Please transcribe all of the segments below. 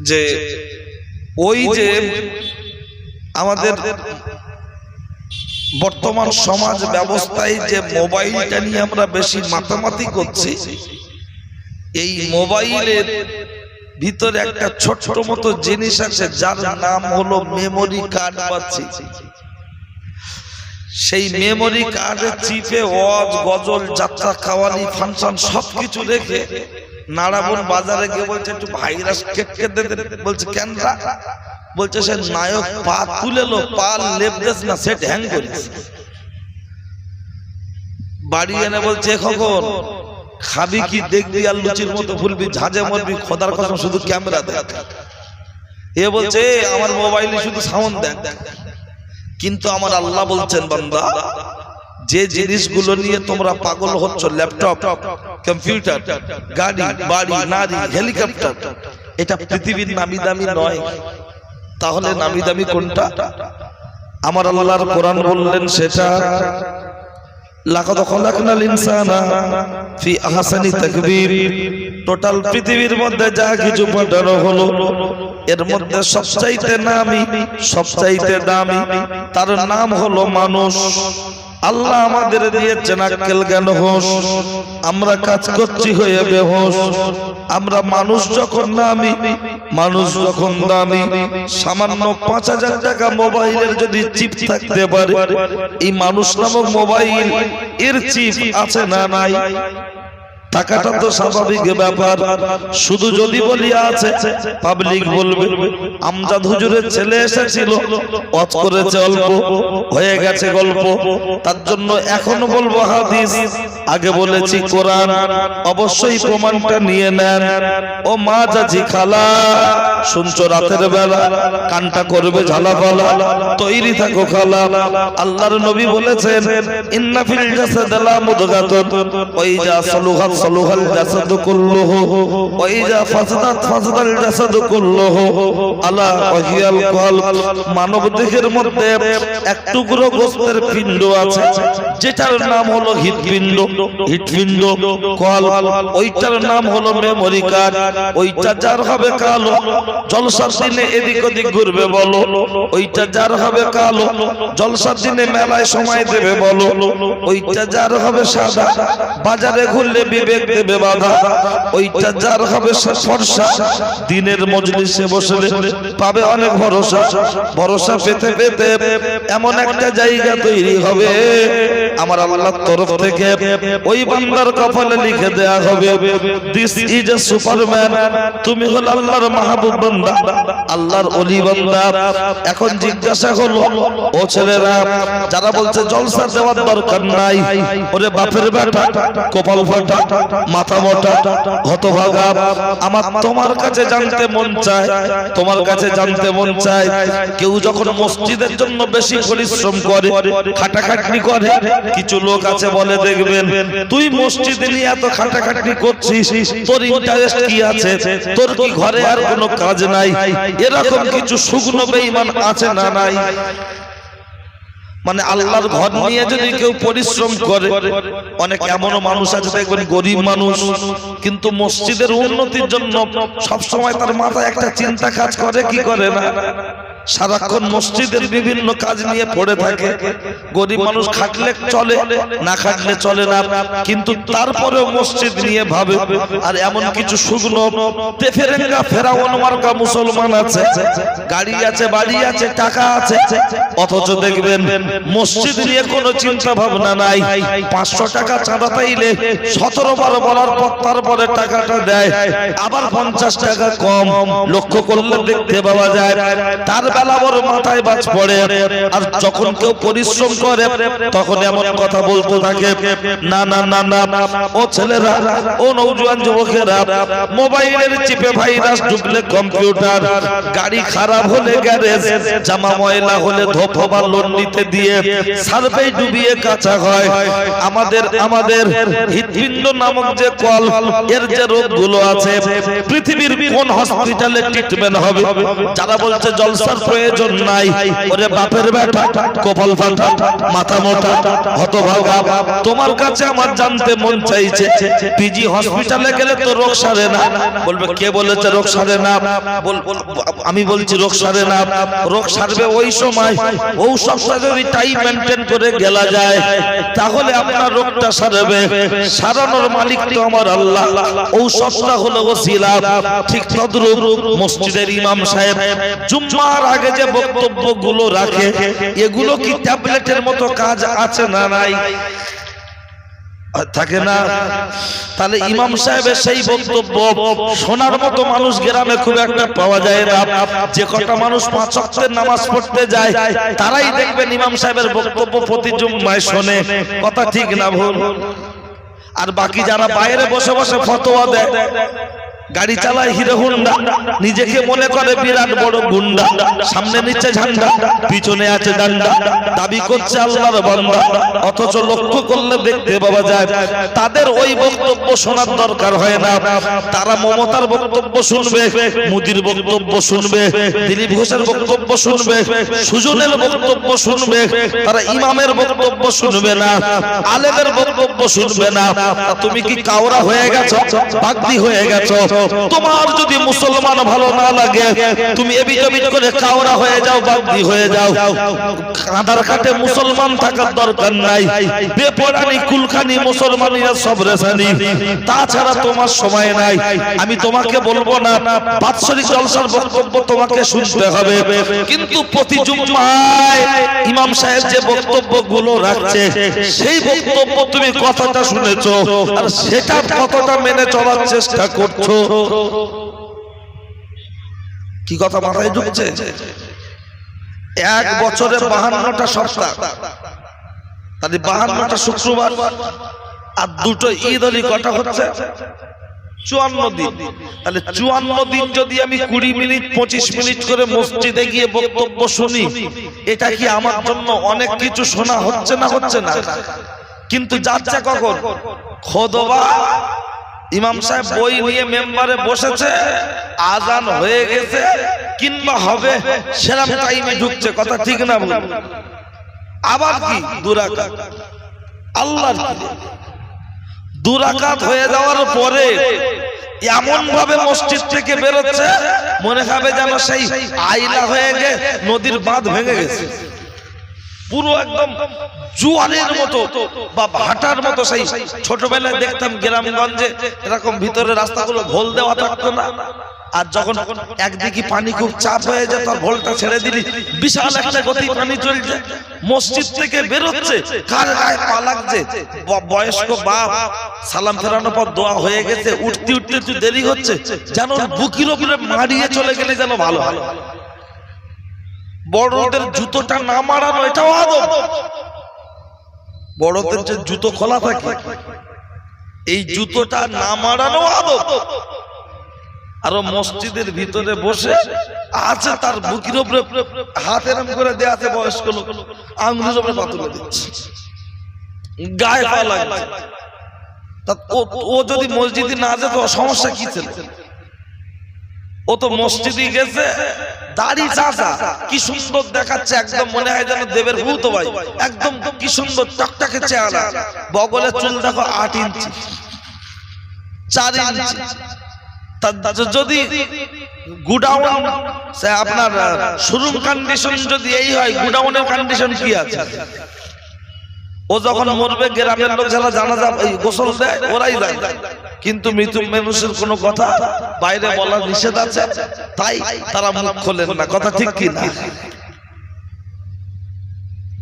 যে ওই যে আমাদের বর্তমান সমাজ ব্যবস্থায় যে মোবাইলটা নিয়ে আমরা বেশি মাতামাতি করছি এই মোবাইলের ভিতরে একটা ছোট ছোট মতো জিনিস আছে যার নাম হলো মেমোরি কার্ড বা চিপ সেই মেমোরি কার্ডে চিপে ওয়াজ গজল যাত্রা কাওয়ালি ফাংশন সবকিছু রেখে নারাবন বাজারে গিয়ে বলছে একটু ভাইরাস কেটকে। বলছে কেন? বলছে সে নায়ক পা তুলে লো পা লেপ দেস না সেট হ্যাং করিস। বাড়ি এনে বলছে খবর খাবি কি দেখবি আর লুচির মতো ফুলবি ঝাঁঝে মরবি খোদার কসম শুধু ক্যামেরা দেখ। এ বলছে আমার মোবাইলে শুধু সাউন্ড দেখ। কিন্তু আমার আল্লাহ বলছেন, বান্দা, যে জিনিসগুলো নিয়ে তোমরা পাগল হচ্ছ ল্যাপটপ কম্পিউটার গাড়ি, বাড়ি, নারী হেলিকপ্টার এটা পৃথিবীর নামি দামি নয়। তাহলে নামি দামি কোনটা? আমার আল্লাহর কোরআন বললেন সেটা ফি টোটাল পৃথিবীর মধ্যে যা কিছু পাঠানো হলো এর মধ্যে সবচাইতে নামি, সবচাইতে দামি, তার নাম হলো মানুষ। আল্লাহ আমাদের দিয়েছেন আক্কেল জ্ঞান হোস। আমরা কাজ করছি হয়ে বেহোস। আমরা মানুষ যখন নামি, মানুষ যখন দামি, সামান্য পাঁচ হাজার টাকা মোবাইলের যদি চিপ থাকতে পারে, এই মানুষ নামক মোবাইল, এর চিপ আছে না নাই? টাকাটা তো স্বাভাবিক ব্যাপার। শুধু যদি বলি আছে পাবলিক বলবে আমজাদ হুজুরের ছেলে এসেছিল অত করেছে অল্প হয়ে গেছে গল্প তার জন্য এখনও বলব হাদিস। আগে বলেছি কোরআন অবশ্যই প্রমাণটা নিয়ে নেন। ও মা চাচি খালা শুনছো রাতের বেলা কানটা করবে ঝালাপালা তৈরি থাকো খালা। আল্লাহর নবী বলেছেন ইন্না ফিল জাসাদ লা মুদগাতুন ওই যা সলুহাত সলুহাল জাসাদ কুল্লুহু ওই যা ফাসাদাত ফাসাদাল জাসাদ কুল্লুহু আলা ওয়াহিয়াল কলব মানব দেহের মধ্যে এক টুকরো গোস্তের পিণ্ড আছে যেটার নাম হলো হৃদপিণ্ড হৃদপিণ্ড কল, ওইটার নাম হলো মেমোরি কার্ড ওইটা যার হবে কালো, জলসার দিনে এদিক ওদিক ঘুরবে বলো। ওইটা যার হবে কালো, জলসার দিনে মেলায় সময় দেবে বলো। ওইটা যার হবে সাদা, বাজারে ঘুরলে বিবেক দেবে বাধা। ওইটা যার হবে দিনের মজলিসে বসলে পাবে অনেক ভরসা। ভরসা পেতে পেতে এমন একটা জায়গা তৈরি হবে। আমার আল্লাহর তরফ থেকে ওই বান্দার কপালে লিখে দেয়া হবে দিস ইজ এ সুপারম্যান তুমি হল আল্লাহর মাহবুব বান্দা। আল্লাহর অলি বান্দা। এখন জিজ্ঞাসা হলো ও ছেলেরা যারা বলছে জলসা দেওয়ার দরকার নাই ওরে বাপের বেটা কপাল ফাটা মাথা মোটা হতভাগা আমার তোমার কাছে জানতে মন চায় তোমার কাছে জানতে মন চায়। কেউ যখন মসজিদের জন্য বেশি পরিশ্রম করে খাটাখাটনি করে কিছু লোক আছে বলে দেখবেন তুই মসজিদে নিয়ে এত খাটাখাটনি করছিস? তোর ইন্টারেস্ট কি আছে? তোর কি ঘরে আর কোনো কাজ নাই? এরকম কিছু শুকনো বেঈমান আছে না নাই? মানে আল্লাহর ঘর নিয়ে যদি কেউ পরিশ্রম করে, অনেক এমনও মানুষ আছে, দেখবেন গরিব মানুষ, কিন্তু মসজিদের উন্নতির জন্য সব সময় তার মাথায় একটা চিন্তা কাজ করে, কি করে না? সারাক্ষণ মসজিদের বিভিন্ন কাজ নিয়ে পড়ে থাকে। গরিব মানুষ খাটলে চলে না খাটলে চলে না। কিন্তু তারপরেও মসজিদ নিয়ে ভাবে। আর এমন কিছু শুকনো তেফেরেঙ্গা ফেরাউন মার্কা মুসলমান আছে। গাড়ি আছে বাড়ি আছে টাকা আছে। অথচ দেখবেন মসজিদ নিয়ে কোনো চিন্তা ভাবনা নাই। পাঁচশো টাকা চাঁদা পাইলে সতেরো বারো বলার পর তারপরে টাকাটা দেয়। আবার পঞ্চাশ টাকা কম। লক্ষ্য করলে দেখতে পাওয়া যায় তার বেলা বড় মাথায় বাজ পড়ে আর যখন কেউ পরিশ্রম করে, তখন এমন কথা বলতে থাকে, না না না না, ও ছেলেরা, ও নৌজওয়ান যুবকেরা, মোবাইলের চিপে ভাইরাস ঢুকলে কম্পিউটার, গাড়ি খারাপ হলে গ্যারেজ, জামা ময়লা হলে ধোপা লোন নিতে দিয়ে সার্ভে ডুবিয়ে কাঁচা হয় আমাদের আমাদের হৃদপিণ্ড নামক যে কল, এর যে রোগগুলো আছে, পৃথিবীর কোন হসপিটালে ট্রিটমেন্ট হবে? যারা বলছে জলসার প্রয়োজন নাই। ওরে বাপের বেটা কপাল ফাটা, মাথা মোটা, হতভাগা। তোমার কাছে আমার জানতে মন চাইছে। পিজি হসপিটালে গেলে তো রোগ সারে না। বলবে, কে বলেছে রোগ সারে না? আমি বলছি রোগ সারে না। রোগ সারবে ওই সময়। ঔষধটা যদি টাইম মেনটেন করে গেলা যায়। তাহলে আপনার রোগটা সারবে। সারানোর মালিক তো আমার আল্লাহ। ঔষধটা হলো ওসিলা। ঠিক তদ্রুপ মসজিদের ইমাম সাহেব। জুম্মার আগে যে বক্তব্যগুলো রাখে, এগুলো কি ট্যাবলেটের মতো কাজ আছে না নাই? থাকে না? তাহলে ইমাম সাহেবের সেই বক্তব্য শোনার মতো মানুষ গ্রামে খুব একটা পাওয়া যায় না। যে কটা মানুষ পাঁচ ওয়াক্তের নামাজ পড়তে যায়, তারাই দেখবেন ইমাম সাহেবের বক্তব্য প্রতি জুম্মায় শোনে। কথা ঠিক না ভুল? আর বাকি যারা বাইরে বসে বসে ফতোয়া দেয় গাড়ি চালায় হিরো হুন্ডা, নিজেকে মনে করে বিরাট বড় গুন্ডা, সামনে নিচে ঝান্ডা, পিছনে আছে ডান্ডা, দাবি করছে আল্লাহর বান্দা, অথচ লক্ষ্য করলে দেখতে পাওয়া যায়, তাদের ওই বক্তব্য শোনার দরকার হয় না। তারা মমতার বক্তব্য শুনবে, মুদির বক্তব্য শুনবে, দিলীপ ঘোষের বক্তব্য শুনবে, সুজনের বক্তব্য শুনবে, তারা ইমামের বক্তব্য শুনবে না, আলেমের বক্তব্য শুনবে না। তুমি কি কাওরা হয়ে গেছো? বাগদি হয়ে গেছো? তোমার যদি মুসলমান ভালো না লাগে, তুমি এবিট করে কাওরা হয়ে যাও, বাগদি হয়ে যাও। আধার কার্ডে মুসলমান থাকার দরকার নাই। বেপরানি, কুলখানি মুসলমানিরা সব রেসানি তাছাড়া তোমার সময় নাই। আমি তোমাকে বলব না, বাৎসরিক জলসার বক্তব্য তোমাকে শুনতে হবে। কিন্তু প্রতি জুম্মায় ইমাম সাহেব যে বক্তব্যগুলো রাখছে, সেই বক্তব্য তুমি কথাটা শুনেছো, আর সেটা কতটা মেনে চলার চেষ্টা করছ। কি কথা মাথায় ঢুকছে? এক বছরে বাহান্নটা সপ্তাহ। তাহলে বাহান্নটা শুক্রবার আর দুটো ঈদ আলী কটা হচ্ছে? চুয়ান্ন দিন। তাহলে চুয়ান্ন দিন যদি আমি কুড়ি মিনিট, পঁচিশ মিনিট করে মসজিদে গিয়ে বক্তব্য শুনি, এটা কি আমার জন্য অনেক কিছু শোনা হচ্ছে না হচ্ছে না? কিন্তু যাচ্ছে কখন? খোদবা ইমাম সাহেব বই নিয়ে মেম্বারে বসেছে আজান হয়ে গেছে কিংবা হবে সেরাম টাইমে ঢুকছে কথা ঠিক না আবার কি? দুরাকাত আল্লাহর কি দুরাকাত হয়ে যাওয়ার পরে এমন ভাবে মসজিদ থেকে বেরোচ্ছে মনে হবে যেন সেই আইলা হয়ে গে নদীর বাঁধ ভেঙে গেছে। পুরো একদম জুয়ারের মতো বা ভাটার মতো সেই ছোটবেলায় দেখতাম গ্রামগঞ্জে এরকম ভিতরে রাস্তাগুলো ভোল দেওয়া থাকতো না। আর যখন একদিকে পানি খুব চাপ হয়ে যেত ভোলটা ছেড়ে দিলি, বিশাল একটা গতি পানি চলছে। মসজিদ থেকে বেরোচ্ছে, কার গায়ে পা লাগছে? বয়স্ক বাপ, সালাম ফেরানোর পর দোয়া হয়ে গেছে, উঠতে উঠতে একটু দেরি হচ্ছে। যেন বুকির ওপরে মারিয়ে চলে গেলে যেন ভালো ভালো বড়দের জুতোটা না মারানো এটাও আদব। বড়দের যে জুতো খোলা থাকে এই জুতোটা না মারানো আদব। আরও মসজিদের ভিতরে বসে আছে তার বুকির উপরে হাত এরম করে দেয়াতে বয়স্ক লোক। আঙুলের উপরে পা তুলে দিচ্ছে গায়ে পা লাগছে। তা ও- ও যদি মসজিদে না যেত সমস্যা কি ছিল? ও তো মসজিদে গেছে। দাড়ি চাচা কি সুন্দর দেখাচ্ছে, একদম মনে হয় যেন দেবের ভূত ভাই। একদম কি সুন্দর টকটকে চেহারা। বগলে চুল দেখো আট ইঞ্চি। চার ইঞ্চি। যদি গুডাউন আপনার শোরুম কন্ডিশন যদি এই হয়, গুডাউনের কন্ডিশন কি আছে? ও যখন মরবে, গ্রামের লোক যারা জানা গোসল দেয়, ওরাই যায়। কিন্তু মৃত্যু মানুষের কোনো কথা বাইরে বলা নিষেধ আছে? তাই তারা মুখ খোলেন না। কথা ঠিক কি না?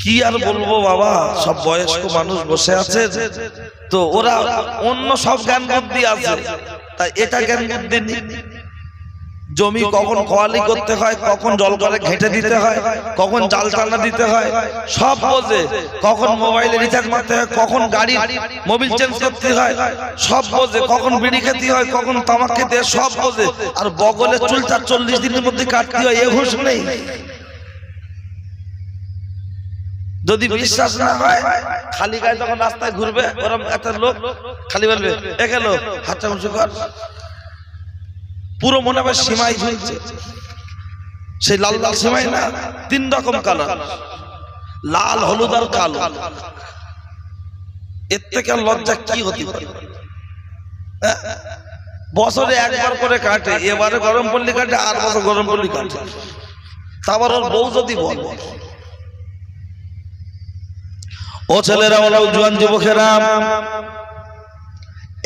কি আর বলব বাবা? সব বয়স্ক মানুষ বসে আছে। তো ওরা অন্য সব জ্ঞান বুদ্ধি আছে। তাই এটা জ্ঞান বুদ্ধি জমি কখন খোয়ালি করতে হয় কখন জল করে ঘেঁটে দিতে হয় কখন জাল টানা দিতে হয় সব বোঝে কখন মোবাইলে রিচার্জ মারতে হয় কখন গাড়ি মোবিল চেঞ্জ করতে হয় সব বোঝে কখন বিড়ি খেতে হয় কখন তামাক খেতে হয় সব বোঝে আর বগলে চুলটা চল্লিশ দিনের মধ্যে কাটতে হয় এ হুঁশ নেই। যদি বিশ্বাস না হয় খালি গায়ে যখন রাস্তায় ঘুরবে ওরম একটা লোক খালি বলবে এ গেল হাতটা উঁচু কর। পুরো মনে হবে সীমাই ঝুলছে। সেই লাল লাল সেমাই না, তিন রকম কালার লাল, হলুদ আর কালো। এর থেকে লজ্জা কি হতে পারে? হ্যাঁ? বছরে একবার করে কাটে, এবারে গরম পল্লি কাটে, আর বছর গরম পল্লি কাটে। তারপর ওর বউ যদি বল। ও ছেলেরা ওরাও জোয়ান যুবকেরা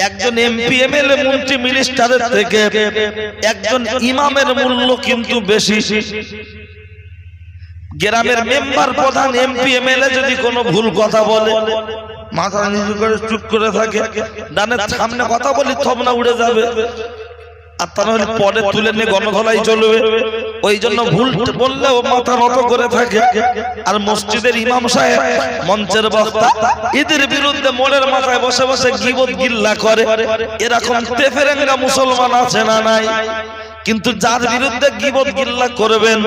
একজন এমপি এমএলএ মন্ত্রী মিনিস্টারের থেকে একজন ইমামের মূল্য কিন্তু বেশি। গ্রামের মেম্বার প্রধান এমপি এমএলএ যদি কোনো ভুল কথা বলে, মাথা নিচু করে চুপ করে থাকে, ডানের সামনে কথা বলি থবনা উড়ে যাবে, আর তা নাহলে পরে তুলে নিয়ে গণধলাই চলবে। ওই জন্য ভুল বললে ও মাথা নত করে থাকে। আর মসজিদের ইমাম সাহেব মঞ্চের বক্তা এদের বিরুদ্ধে মোড়ের মাথায় বসে বসে গিবত গিল্লা করে। এরকম তেফেরেঙ্গা মুসলমান আছে না নাই? কিন্তু যার বিরুদ্ধে গিবত গিল্লা করবেন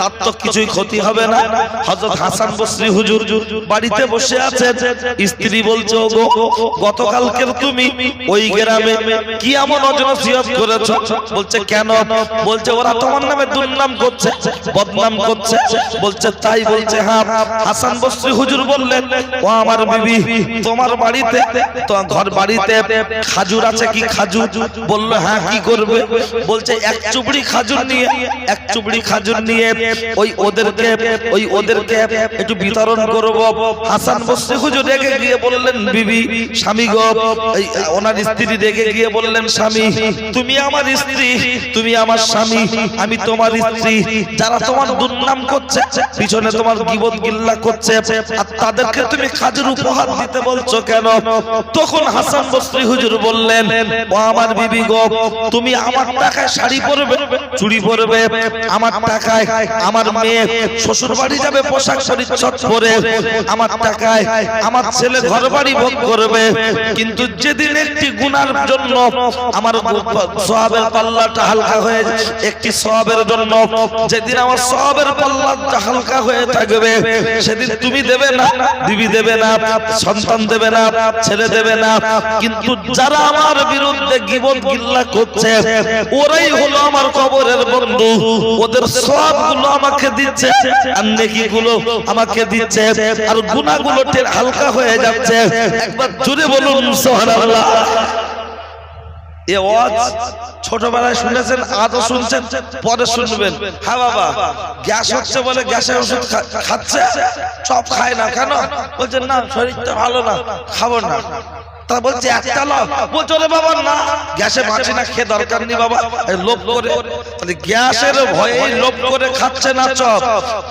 তার তো কিছুই ক্ষতি হবে না। হযরত হাসান বসরি হুজুর বাড়িতে বসে আছেন স্ত্রী বলছে ওগো গতকালকের তুমি ওই গ্রামে কি এমন অজনসিয়ত করেছ? বলছে কেন? বলছে ওরা তোমার নামে দুর্নাম করছে বদনাম করছে। বলছে তাই বলছে হ্যাঁ হাসান বসরি হুজুর বললেন ও আমার বিবি তোমার বাড়িতে তো ঘর বাড়িতে খাজুর আছে কি খাজুর বলল হ্যাঁ কি করবে? বলছে এক চুবড়ি খাজুর নিয়ে, এক চুবড়ি খাজুর নিয়ে ওই ওদেরকে ওই ওদেরকে একটু বিতরণ করব। হাসান হুজুর গিয়ে বললেন, বিবি, স্বামী গো। ওনার স্ত্রী গিয়ে বললেন, স্বামী, তুমি আমার স্ত্রী, তুমি আমার স্বামী, আমি তোমার স্ত্রী। যারা তোমার দুর্নাম করছে, পিছনে তোমার গিবত গিল্লা করছে, আর তাদেরকে তুমি খাজুর উপহার দিতে বলছো কেন? তখন হাসান বসরি হুজুর বললেন, ও আমার বিবি গো, তুমি আমার টাকায় শাড়ি চুড়ি পরবে, আমার টাকায় আমার মেয়ে শ্বশুর বাড়ি যাবে, পোশাক পরিচ্ছদ পরে, আমার টাকায় আমার ছেলে ঘর বাড়ি ভোগ করবে। কিন্তু যেদিন একটি গুনার জন্য আমার সওয়াবের পাল্লাটা হালকা হয়ে একটি সওয়াবের জন্য, যেদিন আমার সওয়াবের পাল্লাটা হালকা হয়ে থাকবে, সেদিন তুমি দেবে না, দিবি দেবে না, সন্তান দেবে না, ছেলে দেবে না। কিন্তু যারা আমার বিরুদ্ধে গিবত গিল্লা করছে, ওরাই হলো আমার কবরের বন্ধু, ওদের সবগুলো আমাকে দিচ্ছে আর নেকি গুলো আমাকে দিচ্ছে, আর টের হালকা হয়ে যাচ্ছে। একবার বলুন এ ছোটবেলায় শুনেছেন, আজও শুনছেন, পরে শুনবেন। হ্যাঁ বাবা, গ্যাস হচ্ছে বলে গ্যাসের ওষুধ খাচ্ছে সব খায় না কেন? বলছেন না, শরীরটা ভালো না, খাব না। তা বলছে একটা লো বলছে ওরে বাবা না গ্যাসে বাঁচি না খেয়ে দরকার নেই বাবা। লোভ করে তাহলে গ্যাসের ভয়ে লোভ করে খাচ্ছে না চপ।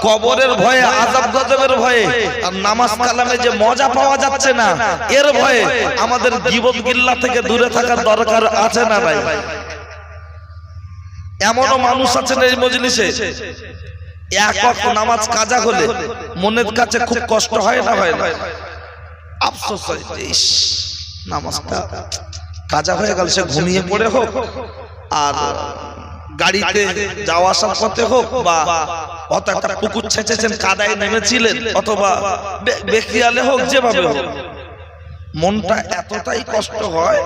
কবরের ভয়ে আজাব গজবের ভয়ে আর নামাজ কালামে যে মজা পাওয়া যাচ্ছে না এর ভয়ে আমাদের গিবত গিল্লা থেকে দূরে থাকার দরকার আছে না ভাই? এমনও মানুষ আছেন এই মজলিসে। এক নামাজ কাজা হলে মনের কাছে খুব কষ্ট হয় না হয় না আফসোস হয় নামাজটা কাজা হয়ে গেল, সে ঘুমিয়ে পড়ে হোক, আর গাড়িতে যাওয়া আসার পথে হোক, বা একটা পুকুর ছেঁচেছেন, কাদায় নেমেছিলেন, অথবা বেখিয়ালে হোক, যেভাবে হোক, মনটা এতটাই কষ্ট হয়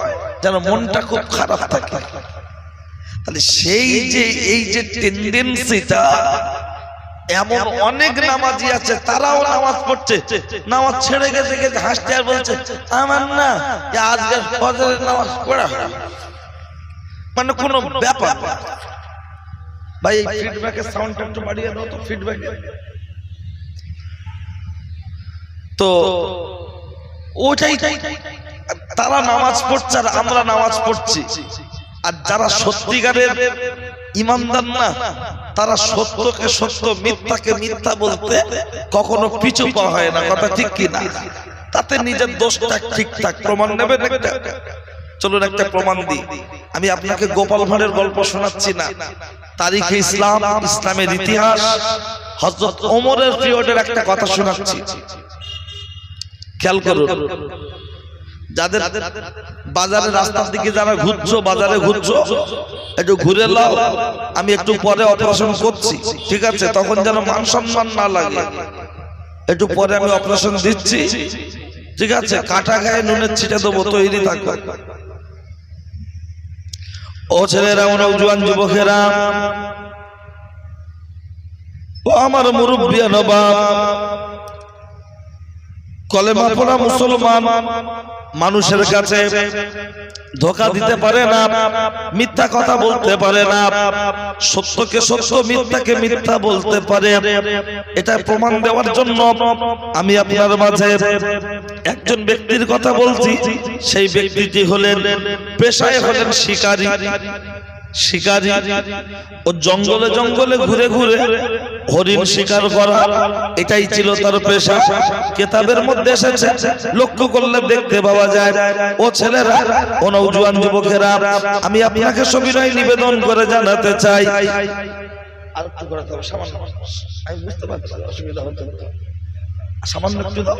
যেন মনটা খুব খারাপ থাকে। তাহলে সেই যে, এই যে টেন্ডেন্সিটা এমন অনেক নামাজি আছে তারাও নামাজ পড়ছে। নামাজ ছেড়ে গেছে গেছে হাসতে আর বলছে আমার না এ আজকের ফজরের নামাজ পড়া মানে কোনো ব্যাপার। ভাই এই ফিডব্যাকের সাউন্ডটা একটু বাড়িয়ে দাও তো ফিডব্যাক তো ওটাই তারা নামাজ পড়ছে আর আমরা নামাজ পড়ছি। আর যারা সত্যিকারের ইমানদার না, তারা সত্যকে সত্য, মিথ্যাকে মিথ্যা বলতে কখনো পিছু পা হয় না, কথা ঠিক কি না? তাতে নিজের দোষটা ঠিকঠাক প্রমাণ নেবেন একটা? চলুন একটা প্রমাণ দিই। আমি আপনাকে গোপাল ভাঁড়ের গল্প শোনাচ্ছি না। তারিখে ইসলাম, ইসলামের ইতিহাস হজরত ওমরের পিরিয়ডের একটা কথা শোনাচ্ছি। খেয়াল করুন। যাদের বাজারে রাস্তার দিকে যারা ঘুরছো বাজারে ঘুরছো একটু ঘুরে লাও আমি একটু পরে অপারেশন করছি ঠিক আছে তখন যেন মান সম্মান না লাগে। একটু পরে আমি অপারেশন দিচ্ছি। ঠিক আছে কাটা গায়ে নুনের ছিটে দেবো তৈরি থাকবে ও ছেলেরা ও নৌজওয়ান যুবকেরা। ও আমার মুরব্বিয়া নবাব। কলেমা পড়া মুসলমান মানুষের কাছে ধোকা দিতে পারে না মিথ্যা কথা বলতে পারে না সত্যকে সত্য মিথ্যাকে মিথ্যা বলতে পারে। এটা প্রমাণ দেওয়ার জন্য আমি আপনার মাঝে একজন ব্যক্তির কথা বলছি সেই ব্যক্তিটি হলেন পেশায় হলেন শিকারী। শিকারী ও জঙ্গলে জঙ্গলে ঘুরে ঘুরে হরিণ শিকার করা, এটাই ছিল তার পেশা। কেতাবের মধ্যে এসেছে, লক্ষ্য করলে দেখতে পাওয়া যায়, ও ছেলেরা, ও যুবকেরা, আমি আপনাকে সবিনয় নিবেদন করে জানাতে চাই। সামান্য। আমি বুঝতে পারছি অসুবিধা হতে সামান্য একটু দাও।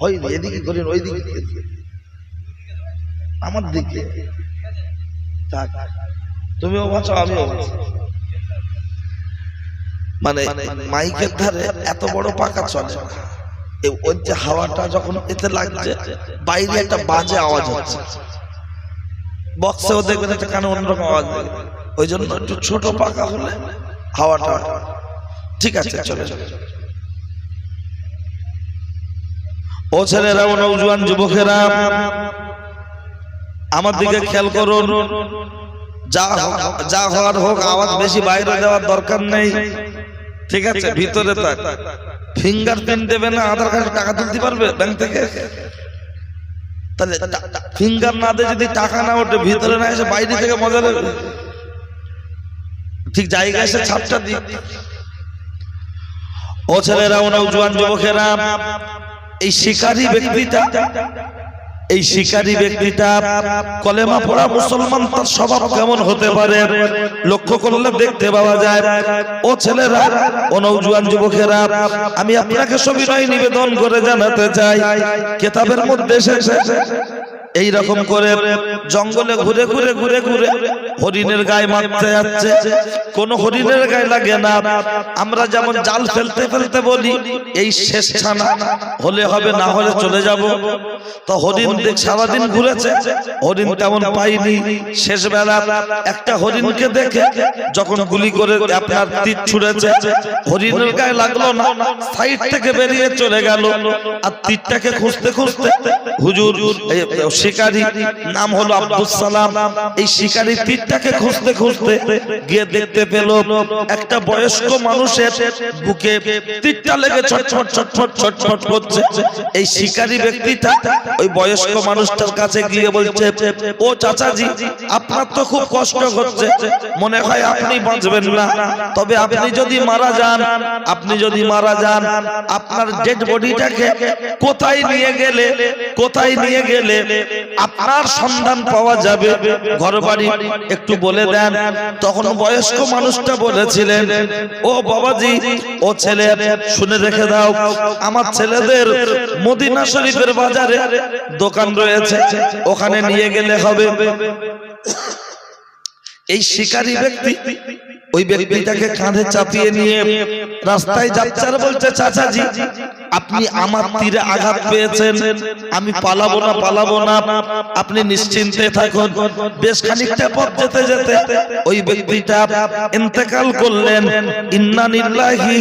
হয়নি, এদিকে করেন ওই দিকে আমার দিকে। থাক তুমিও বাঁচো আমিও বাঁচো। মানে মাইকের ধারে এত বড় পাকা চলে। ওর যে হাওয়াটা যখন এতে লাগছে বাইরে একটা বাজে আওয়াজ হচ্ছে। বক্সেও দেখবেন একটা কানে অন্যরকম আওয়াজ ওই জন্য একটু ছোট পাকা হলে হাওয়াটা ঠিক আছে চলে। চলে ও ছেলেরা ও নৌজওয়ান যুবকেরা। আমার দিকে খেয়াল করুন। যা যা হওয়ার হোক আওয়াজ বেশি বাইরে দেওয়ার দরকার নেই। ঠিক আছে ভিতরে তাক ফিঙ্গার প্রিন্ট দেবে না আধার কার্ডে টাকা তুলতে পারবে ব্যাংক থেকে? তাহলে ফিঙ্গার না দিয়ে যদি টাকা না ওঠে ভিতরে না এসে বাইরে থেকে মজা নেবে। ঠিক জায়গায় এসে ছাপটা দিই ও ছেলেরা ও নৌজওয়ান যুবকেরা এই শিকারী ব্যক্তিটা এই শিকারী ব্যক্তিটা কলেমা পড়া মুসলমান, তার স্বভাব কেমন হতে পারে? লক্ষ্য করলে দেখতে পাওয়া যায়, ও ছেলেরা, ও নৌজুয়ান যুবকেরা, আমি আপনাকে সবিনয় নিবেদন করে জানাতে চাই। কেতাবের মধ্যে এসেছে এই রকম করে জঙ্গলে ঘুরে ঘুরে ঘুরে ঘুরে হরিণের গায়ে মারতে যাচ্ছে। কোন হরিণের গায়ে লাগে না। আমরা যেমন জাল ফেলতে ফেলতে বলি, এই শেষ ছানা হলে হবে, না হলে চলে যাব। তো হরিণ সারাদিন ঘুরেছে। হরিণ তেমন পাইনি। শেষ বেলা একটা হরিণকে দেখে যখন গুলি করে আপনার তীর ছুড়েছে, হরিণের গায়ে লাগল না। সাইড থেকে বেরিয়ে চলে গেল। আর তীরটাকে খুঁজতে খুঁজতে হুজুর শিকারী নাম হলো আব্দুল সালাম। এই শিকারী তীরটাকে খুঁজতে খুঁজতে গিয়ে দেখতে পেল একটা বয়স্ক মানুষের বুকে তীরটা লেগে ছটফট ছটফট ছটফট করছে। এই শিকারী ব্যক্তিটা ওই বয়স্ক মানুষটার কাছে গিয়ে বলছে, ও চাচাজি, আপনার তো খুব কষ্ট হচ্ছে। মনে হয় আপনি বাঁচবেন না। তবে আপনি যদি মারা যান, আপনি যদি মারা যান, আপনার ডেড বডিটাকে কোথায় নিয়ে গেলে, কোথায় নিয়ে গেলে আপনার সন্ধান পাওয়া যাবে। ঘর বাড়ি একটু বলে দেন। তখন বয়স্ক মানুষটা বলেছিলেন, ও বাবাজি, ও ছেলে, শুনে রেখে দাও। আমার ছেলেদের মদিনা শরীফের বাজারে দোকান রয়েছে। ওখানে নিয়ে গেলে হবে। এই শিকারী ব্যক্তি ওই ব্যক্তিটাকে কাঁধে চাপিয়ে নিয়ে রাস্তায় যাচ্ছে আর বলছে চাচাজি আপনি আমার তীরে আঘাত পেয়েছেন আমি পালাবো না পালাবো না আপনি নিশ্চিন্তে থাকুন বেশ খানিকটা পথ যেতে যেতে ওই ব্যক্তিটা ইন্তেকাল করলেন ইন্না নিল্লাহি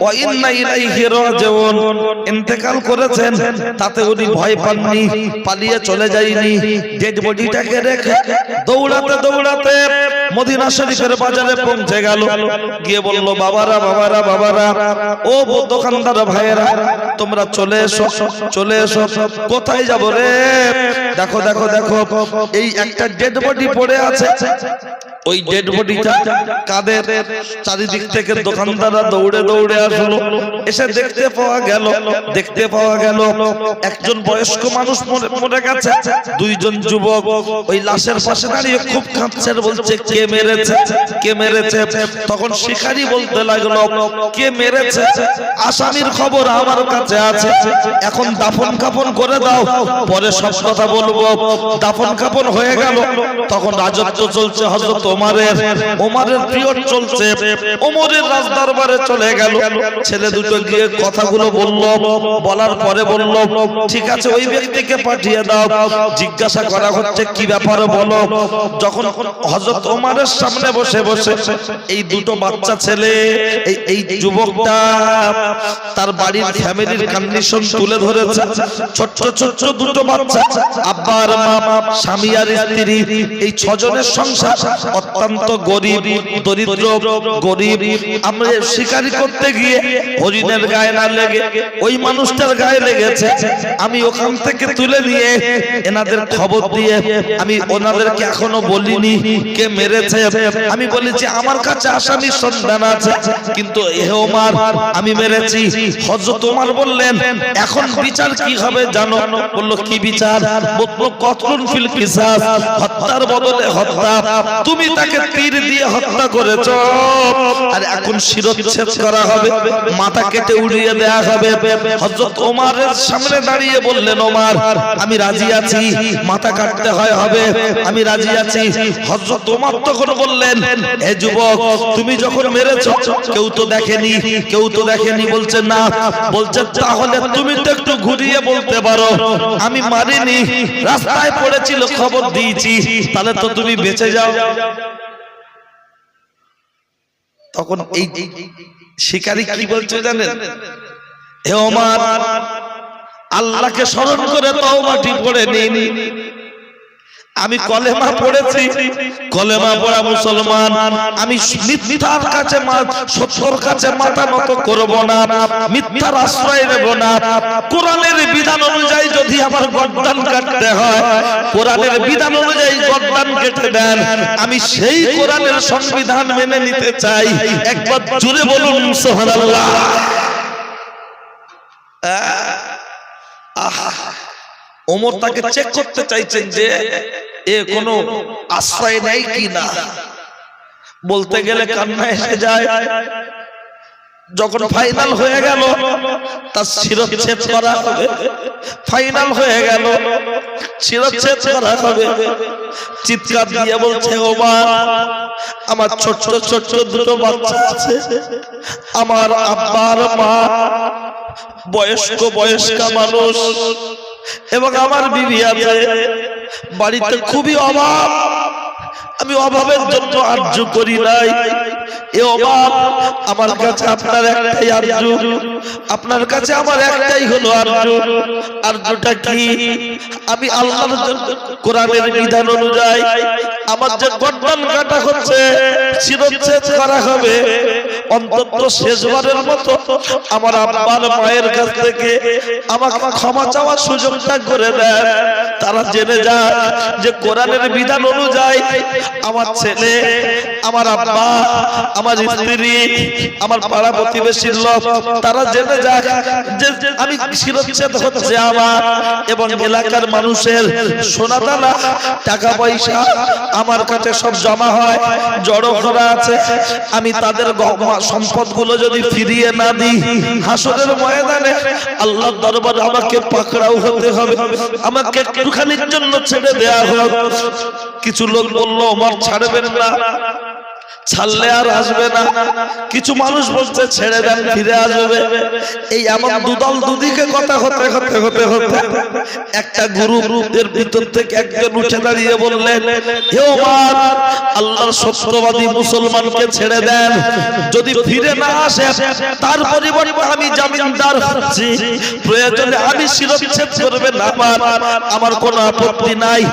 ওয়া ইন্না ইলাইহি রাজিউন। ইন্তেকাল করেছেন তাতে উনি ভয় পাননি পালিয়ে চলে যায়নি ডেড বডিটাকে রেখে দৌড়াতে দৌড়াতে মদিনা শরীফের বাজারে পৌঁছে গেল। গিয়ে বলল, বাবারা বাবারা বাবারা, ও দোকানদার ভাইয়েরা, তোমরা চলে এসো চলে এসো। কোথায় যাব রে? দেখো দেখো দেখো, এই একটা ডেড বডি পড়ে আছে। ওই ডেড বডিটা কাদের চারিদিক থেকে দোকানদাররা দৌড়ে দৌড়ে আসলো এসে দেখতে পাওয়া গেল দেখতে পাওয়া গেল একজন বয়স্ক মানুষ মরে গেছে। দুইজন যুবক ওই লাশের পাশে দাঁড়িয়ে খুব কাঁদছে বলছে কে মেরেছে? কে মেরেছে? তখন শিকারি বলতে লাগল কে মেরেছে? আসামির খবর আমার কাছে আছে। এখন দাফন কাফন করে দাও পরে সব কথা বলব। দাফন কাফন হয়ে গেল। তখন রাজত্ব চলছে হজরত ওমারের ওমারের পিরিয়ড চলছে ওমরের রাজদরবারে চলে গেল। ছেলে দুটো গিয়ে কথাগুলো বলল বলার পরে বলল ঠিক আছে ওই ব্যক্তিকে পাঠিয়ে দাও জিজ্ঞাসা করা হচ্ছে কি ব্যাপারে বলো? যখন হযরত ওমরের সামনে বসে বসে এই দুটো বাচ্চা ছেলে এই এই যুবকটা তার বাড়ির ফ্যামিলির কন্ডিশন তুলে ধরেছে। ছোট্ট ছোট্ট দুটো বাচ্চা। আব্বা আর মা স্বামী আর স্ত্রী এই ছজনের সংসার অত্যন্ত গরিব, দরিদ্র, গরিব। আমরা শিকারি করতে গিয়ে হরিণের গায়ে না লেগে, ওই মানুষটার গায়ে লেগেছে। আমি ওখান থেকে তুলে নিয়ে এনাদের খবর দিয়ে আমি ওনাদেরকে এখনও বলিনি কে মেরেছে। আমি বলেছি, আমার কাছে আসামির সন্ধান আছে, কিন্তু হে আমি মেরেছি। হযরত ওমর বললেন, এখন বিচার কি হবে জানো? বলল, কি বিচার? কতলুন ফিল কিসাস, হত্যার বদলে হত্যা। তুমি তাকে তীর দিয়ে হত্যা করেছ। আর এখন শিরচ্ছেদ করা হবে। মাথা কেটে উড়িয়ে দেয়া হবে। হযরত ওমরের সামনে দাঁড়িয়ে বললেন ওমর আমি রাজি আছি। মাথা কাটতে হয় হবে। আমি রাজি আছি। হযরত ওমর তখন বললেন হে যুবক তুমি যখন মেরেছো কেউ তো দেখেনি কেউ তো দেখেনি। বলছে না বলছে তাহলে তুমি তো একটু ঘুরিয়ে বলতে পারো। আমি মারিনি রাস্তায় পড়েছিল খবর দিয়েছি। তাহলে তো তুমি বেঁচে যাও। তখন এই শিকারী কি বলছে জানেন? হে ওমর আল্লাহকে স্মরণ করে তওবাটি পড়ে নিন। আমি কলেমা পড়েছি। কলেমা পড়া মুসলমান। আমি মিথ্যার কাছে সত্যর কাছে মাথা নত করব না। মিথ্যার আশ্রয় নেব না। কোরআনের বিধান অনুযায়ী যদি আমার গর্দান কাটতে হয় কোরআনের বিধান অনুযায়ী গর্দান কেটে দেন, আমি সেই কোরআনের সংবিধান মেনে নিতে চাই। একবার জুড়ে বলুন, সুবহানাল্লাহ। আহা ওমর তাকে চেক করতে চাইছেন যে এ কোনো আশ্রয় নেই কি না? বলতে গেলে কান্না এসে যায়। যখন ফাইনাল হয়ে গেল তার শিরচ্ছেদ করা হবে। ফাইনাল হয়ে গেল শিরচ্ছেদ করা হবে। চিৎকার দিয়ে বলছে ও মা আমার ছোট্ট ছোট্ট দুটো বাচ্চা আছে। আমার আব্বার মা বয়স্ক বয়স্কা মানুষ। এবং আমার বিবি আছে। বাড়িতে খুবই অভাব। আমি অভাবের জন্য আর্য করি নাই। এ অভাব আমার কাছে আপনার একটাই আর্য। আপনার কাছে আমার একটাই হলো আর্য। আর্যটা কি? আমি আল্লাহর কোরআনের বিধান অনুযায়ী আমার যে গর্দান কাটা হচ্ছে শিরচ্ছেদ করা হবে। অন্তত শেষবারের মতো আমার আব্বার মায়ের কাছ থেকে আমাকে ক্ষমা চাওয়ার সুযোগটা করে দেন। তারা জেনে যায় যে কোরআনের বিধান অনুযায়ী আমার ছেলে আমার আব্বা আমার স্ত্রী আমার পাড়া প্রতিবেশীর লোক তারা জেনে যায় যে আমি শিরচ্ছেদ হচ্ছে আমার এবং এলাকার মানুষের সোনা দানা টাকা পয়সা আমার কাছে সব জমা হয় জড়ো করা আছে আমি তাদের সম্পদগুলো যদি ফিরিয়ে না দিই হাসরের ময়দানে আল্লাহর দরবারে আমাকে পাকড়াও হতে হবে। আমাকে একটুখানির জন্য ছেড়ে দেয়া হোক। কিছু লোক বলল আমার ছাড়বেন না। ছাড়লে আর আসবে না। কিছু মানুষ বলছে, ছেড়ে দেন, ফিরে আসবে। এই এমন দুদল দুদিকে কথা হতে হতে হতে হতে একটা গুরু এর ভিতর থেকে একজন উঠে দাঁড়িয়ে বললেন, হে ওমর, আল্লাহর সত্যবাদী মুসলমানকে ছেড়ে দেন। যদি ফিরে না আসে, তার পরিবর্তে আমি জামিনদার হচ্ছি। প্রয়োজনে আমি শিরচ্ছেদ করবেন আমার আমার কোনো আপত্তি নাই।